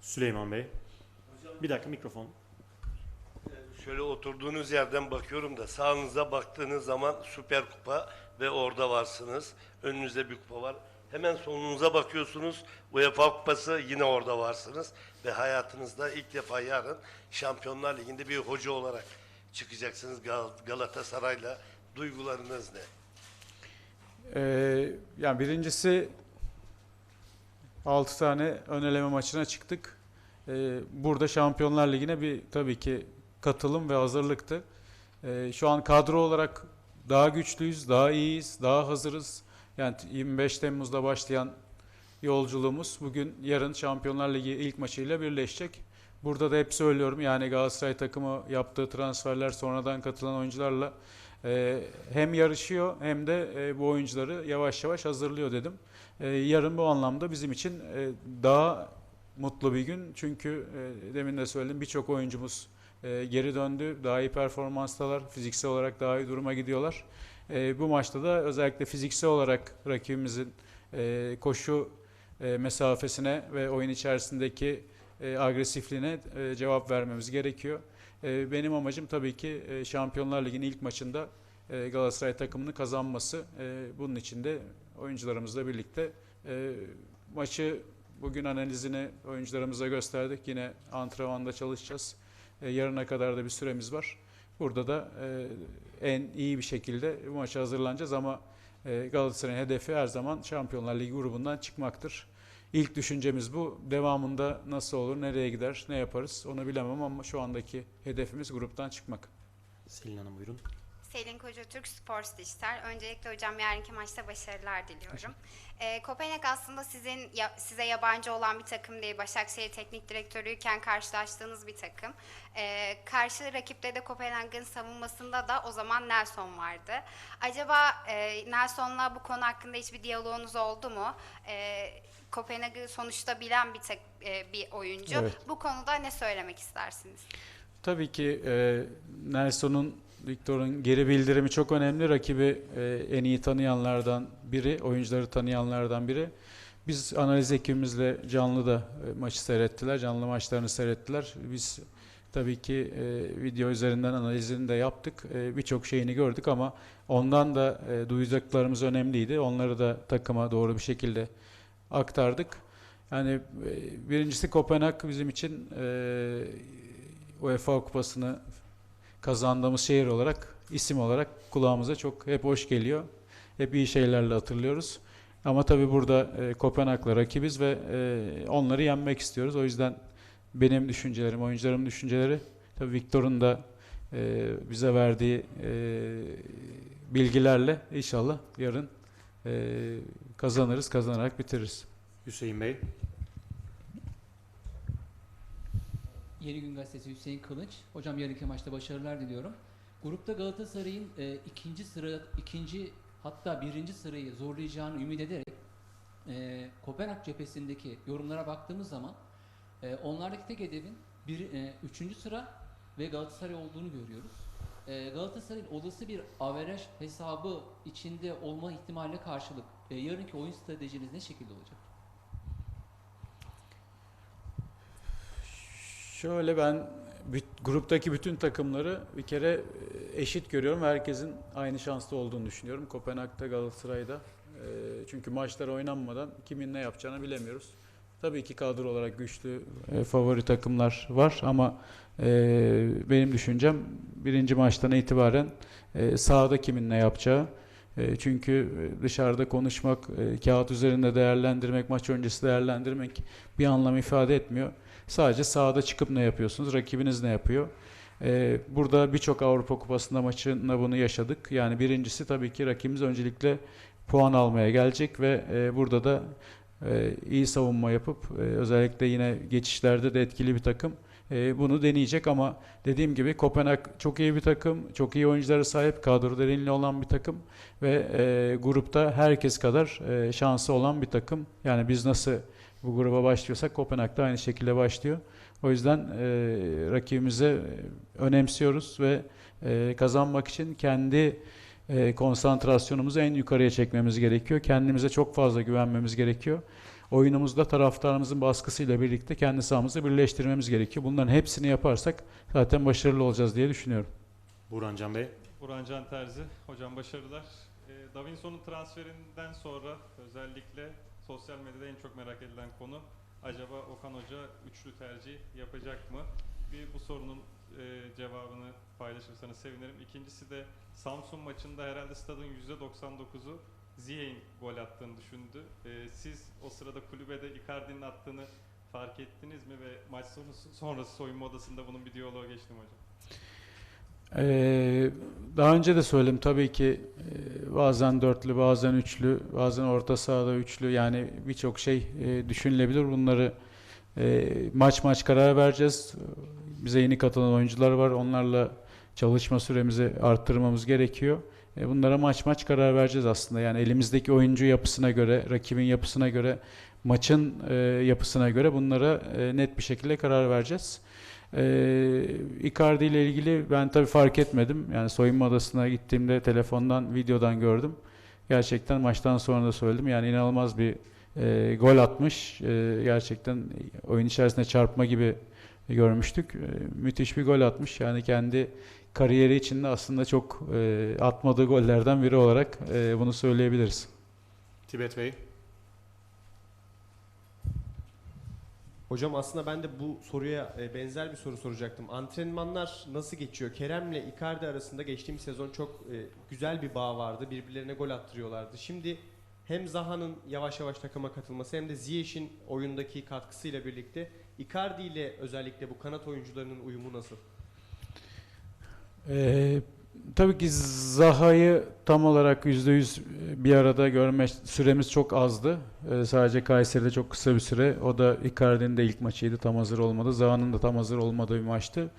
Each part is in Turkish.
Süleyman Bey. Bir dakika mikrofon. Şöyle oturduğunuz yerden bakıyorum da sağınıza baktığınız zaman Süper Kupa ve orada varsınız. Önünüzde bir kupa var. Hemen solunuza bakıyorsunuz. UEFA Kupası yine orada varsınız. Ve hayatınızda ilk defa yarın Şampiyonlar Ligi'nde bir hoca olarak çıkacaksınız Gal- Galatasaray'la. Duygularınız ne? Ee, yani birincisi 6 tane ön eleme maçına çıktık. Ee, burada Şampiyonlar Ligi'ne bir tabii ki katılım ve hazırlıktı. Ee, şu an kadro olarak daha güçlüyüz, daha iyiyiz, daha hazırız. Yani 25 Temmuz'da başlayan yolculuğumuz bugün yarın Şampiyonlar Ligi ilk maçıyla birleşecek. Burada da hep söylüyorum yani Galatasaray takımı yaptığı transferler sonradan katılan oyuncularla e, hem yarışıyor hem de e, bu oyuncuları yavaş yavaş hazırlıyor dedim. E, yarın bu anlamda bizim için e, daha mutlu bir gün. Çünkü e, demin de söyledim birçok oyuncumuz e, geri döndü. Daha iyi performanstalar. Fiziksel olarak daha iyi duruma gidiyorlar. E, bu maçta da özellikle fiziksel olarak rakibimizin e, koşu e, mesafesine ve oyun içerisindeki e, agresifliğine e, cevap vermemiz gerekiyor. E, benim amacım tabii ki e, Şampiyonlar Ligi'nin ilk maçında e, Galatasaray takımını kazanması. E, bunun için de oyuncularımızla birlikte maçı bugün analizini oyuncularımıza gösterdik. Yine antrenmanda çalışacağız. Yarına kadar da bir süremiz var. Burada da en iyi bir şekilde bu maça hazırlanacağız ama e, Galatasaray'ın hedefi her zaman Şampiyonlar Ligi grubundan çıkmaktır. İlk düşüncemiz bu. Devamında nasıl olur, nereye gider, ne yaparız onu bilemem ama şu andaki hedefimiz gruptan çıkmak. Selin Hanım buyurun. Selin Koca Türk Sports Dijital. Öncelikle hocam yarınki maçta başarılar diliyorum. Ee, Kopenhag aslında sizin ya- size yabancı olan bir takım değil. Başakşehir Teknik Direktörüyken karşılaştığınız bir takım. Ee, karşı rakipte de Kopenhag'ın savunmasında da o zaman Nelson vardı. Acaba e, Nelson'la bu konu hakkında hiçbir diyaloğunuz oldu mu? Ee, Kopenhag'ı sonuçta bilen bir tek e, bir oyuncu. Evet. Bu konuda ne söylemek istersiniz? Tabii ki e, Nelson'un, Victor'un geri bildirimi çok önemli. Rakibi e, en iyi tanıyanlardan biri, oyuncuları tanıyanlardan biri. Biz analiz ekibimizle canlı da e, maçı seyrettiler, canlı maçlarını seyrettiler. Biz tabii ki e, video üzerinden analizini de yaptık. E, Birçok şeyini gördük ama ondan da e, duyacaklarımız önemliydi. Onları da takıma doğru bir şekilde aktardık. Yani e, birincisi Kopenhag bizim için e, UEFA Kupası'nı kazandığımız şehir olarak, isim olarak kulağımıza çok hep hoş geliyor. Hep iyi şeylerle hatırlıyoruz. Ama tabii burada e, Kopenhag'la rakibiz ve e, onları yenmek istiyoruz. O yüzden benim düşüncelerim, oyuncularımın düşünceleri, tabii Victor'un da e, bize verdiği e, bilgilerle inşallah yarın e, kazanırız, kazanarak bitiririz. Hüseyin Bey. Yeni Gün Gazetesi Hüseyin Kılıç. Hocam yarınki maçta başarılar diliyorum. Grupta Galatasaray'ın e, ikinci sıra, ikinci hatta birinci sırayı zorlayacağını ümit ederek e, Kopenhag cephesindeki yorumlara baktığımız zaman e, onlardaki tek hedefin bir, e, üçüncü sıra ve Galatasaray olduğunu görüyoruz. E, Galatasaray'ın olası bir averaj hesabı içinde olma ihtimaline karşılık e, yarınki oyun stratejiniz ne şekilde olacak? Şöyle ben gruptaki bütün takımları bir kere e, eşit görüyorum. Herkesin aynı şanslı olduğunu düşünüyorum. Kopenhag'da, Galatasaray'da. E, Çünkü maçlar oynanmadan kimin ne yapacağını bilemiyoruz. Tabii ki kadro olarak güçlü e, favori takımlar var ama benim düşüncem birinci maçtan itibaren sahada kimin ne yapacağı. Çünkü dışarıda konuşmak, kağıt üzerinde değerlendirmek, maç öncesi değerlendirmek bir anlam ifade etmiyor. Sadece sahada çıkıp ne yapıyorsunuz, rakibiniz ne yapıyor? Ee, burada birçok Avrupa Kupası'nda maçında bunu yaşadık. Yani birincisi tabii ki rakibimiz öncelikle puan almaya gelecek ve e, burada da e, iyi savunma yapıp e, özellikle yine geçişlerde de etkili bir takım e, bunu deneyecek ama dediğim gibi Kopenhag çok iyi bir takım, çok iyi oyunculara sahip, kadro derinliği olan bir takım ve e, grupta herkes kadar e, şansı olan bir takım. Yani biz nasıl bu gruba başlıyorsak Kopenhag da aynı şekilde başlıyor. O yüzden e, rakibimize önemsiyoruz ve e, kazanmak için kendi e, konsantrasyonumuzu en yukarıya çekmemiz gerekiyor. Kendimize çok fazla güvenmemiz gerekiyor. oyunumuzda taraftarımızın baskısıyla birlikte kendi sahamızı birleştirmemiz gerekiyor. Bunların hepsini yaparsak zaten başarılı olacağız diye düşünüyorum. Burhan Can Bey. Burhan Can Terzi. Hocam başarılar. E, Davinson'un transferinden sonra özellikle sosyal medyada en çok merak edilen konu acaba Okan Hoca üçlü tercih yapacak mı? Bir bu sorunun e, cevabını paylaşırsanız sevinirim. İkincisi de Samsun maçında herhalde stadın %99'u Ziyech'in gol attığını düşündü. E, siz o sırada kulübede Icardi'nin attığını fark ettiniz mi ve maç sonrası, sonrası soyunma odasında bunun bir diyaloğa geçti mi hocam? Ee, daha önce de söyledim tabii ki e, bazen dörtlü, bazen üçlü, bazen orta sahada üçlü yani birçok şey e, düşünülebilir. Bunları e, maç maç karar vereceğiz. Bize yeni katılan oyuncular var. Onlarla çalışma süremizi arttırmamız gerekiyor. E, bunlara maç maç karar vereceğiz aslında. Yani elimizdeki oyuncu yapısına göre, rakibin yapısına göre, maçın e, yapısına göre bunlara e, net bir şekilde karar vereceğiz. Ee, Icardi ile ilgili ben tabii fark etmedim. Yani soyunma odasına gittiğimde telefondan, videodan gördüm. Gerçekten maçtan sonra da söyledim. Yani inanılmaz bir e, gol atmış. E, gerçekten oyun içerisinde çarpma gibi görmüştük. E, müthiş bir gol atmış. Yani kendi kariyeri içinde aslında çok e, atmadığı gollerden biri olarak e, bunu söyleyebiliriz. Tibet Bey. Hocam aslında ben de bu soruya e, benzer bir soru soracaktım. Antrenmanlar nasıl geçiyor? Kerem'le Icardi arasında geçtiğimiz sezon çok e, güzel bir bağ vardı. Birbirlerine gol attırıyorlardı. Şimdi hem Zaha'nın yavaş yavaş takıma katılması hem de Ziyech'in oyundaki katkısıyla birlikte Icardi ile özellikle bu kanat oyuncularının uyumu nasıl? Ee, tabii ki Zaha'yı tam olarak %100 bir arada görme süremiz çok azdı. Ee, sadece Kayseri'de çok kısa bir süre. O da Icardi'nin de ilk maçıydı. Tam hazır olmadı. Zaha'nın da tam hazır olmadığı bir maçtı.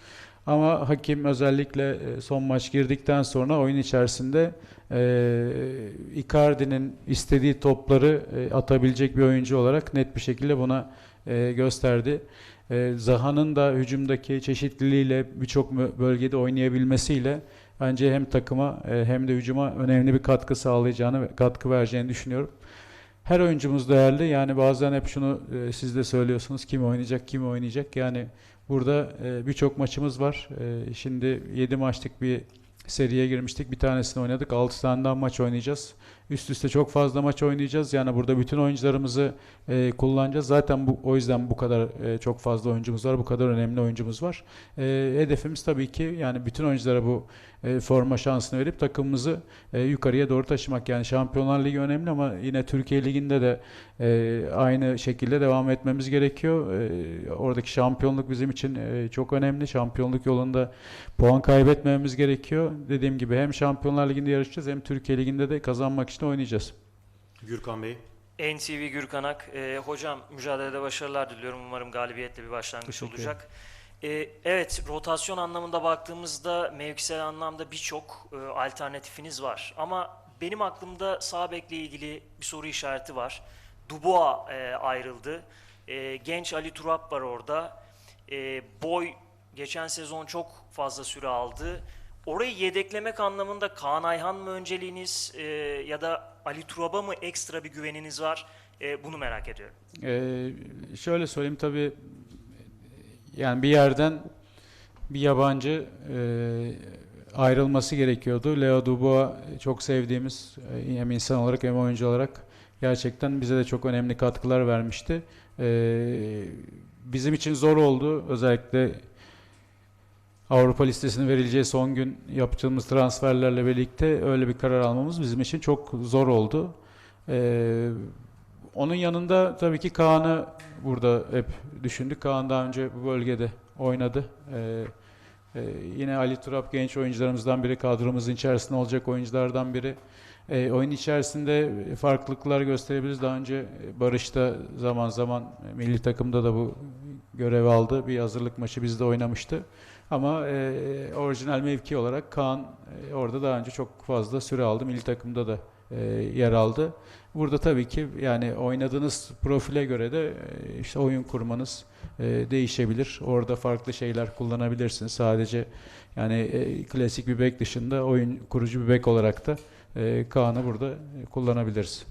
Ama hakim özellikle e, son maç girdikten sonra oyun içerisinde e, Icardi'nin istediği topları e, atabilecek bir oyuncu olarak net bir şekilde buna e, gösterdi. E, Zaha'nın da hücumdaki çeşitliliğiyle birçok bölgede oynayabilmesiyle bence hem takıma e, hem de hücuma önemli bir katkı sağlayacağını katkı vereceğini düşünüyorum. Her oyuncumuz değerli. Yani bazen hep şunu e, siz de söylüyorsunuz. Kim oynayacak, kim oynayacak. Yani burada e, birçok maçımız var. Şimdi 7 maçlık bir seriye girmiştik. Bir tanesini oynadık. 6 tane daha maç oynayacağız. Üst üste çok fazla maç oynayacağız. Yani burada bütün oyuncularımızı e, kullanacağız. Zaten bu o yüzden bu kadar e, çok fazla oyuncumuz var. Bu kadar önemli oyuncumuz var. E, hedefimiz tabii ki yani bütün oyunculara bu e, forma şansını verip takımımızı e, yukarıya doğru taşımak. Yani Şampiyonlar Ligi önemli ama yine Türkiye Ligi'nde de e, aynı şekilde devam etmemiz gerekiyor. E, oradaki şampiyonluk bizim için e, çok önemli. Şampiyonluk yolunda puan kaybetmememiz gerekiyor. Dediğim gibi hem Şampiyonlar Ligi'nde yarışacağız hem Türkiye Ligi'nde de kazanmak için oynayacağız. Gürkan Bey. NTV Gürkanak. Ee, hocam mücadelede başarılar diliyorum. Umarım galibiyetle bir başlangıç Teşekkür olacak. Ee, evet rotasyon anlamında baktığımızda mevkisel anlamda birçok e, alternatifiniz var. Ama benim aklımda sağ bekle ilgili bir soru işareti var. Dubois e, ayrıldı. E, genç Ali Turap var orada. E, boy geçen sezon çok fazla süre aldı. Orayı yedeklemek anlamında Kaan Ayhan mı önceliğiniz e, ya da Ali Turab'a mı ekstra bir güveniniz var? E, bunu merak ediyorum. Ee, şöyle söyleyeyim tabii yani bir yerden bir yabancı e, ayrılması gerekiyordu. Leo Dubois çok sevdiğimiz e, hem insan olarak hem oyuncu olarak gerçekten bize de çok önemli katkılar vermişti. Ee, bizim için zor oldu. Özellikle Avrupa listesinin verileceği son gün yaptığımız transferlerle birlikte öyle bir karar almamız bizim için çok zor oldu. Ee, onun yanında tabii ki Kaan'ı burada hep düşündük. Kaan daha önce bu bölgede oynadı. Ee, e, yine Ali Turap genç oyuncularımızdan biri, kadromuzun içerisinde olacak oyunculardan biri. Ee, oyun içerisinde farklılıklar gösterebiliriz. Daha önce Barış'ta zaman zaman milli takımda da bu görev aldı. Bir hazırlık maçı bizde oynamıştı. Ama e, orijinal mevki olarak Kaan e, orada daha önce çok fazla süre aldı. Milli takımda da e, yer aldı. Burada tabii ki yani oynadığınız profile göre de e, işte oyun kurmanız e, değişebilir. Orada farklı şeyler kullanabilirsiniz. Sadece yani e, klasik bir bek dışında oyun kurucu bir bek olarak da e, Kaan'ı burada kullanabiliriz.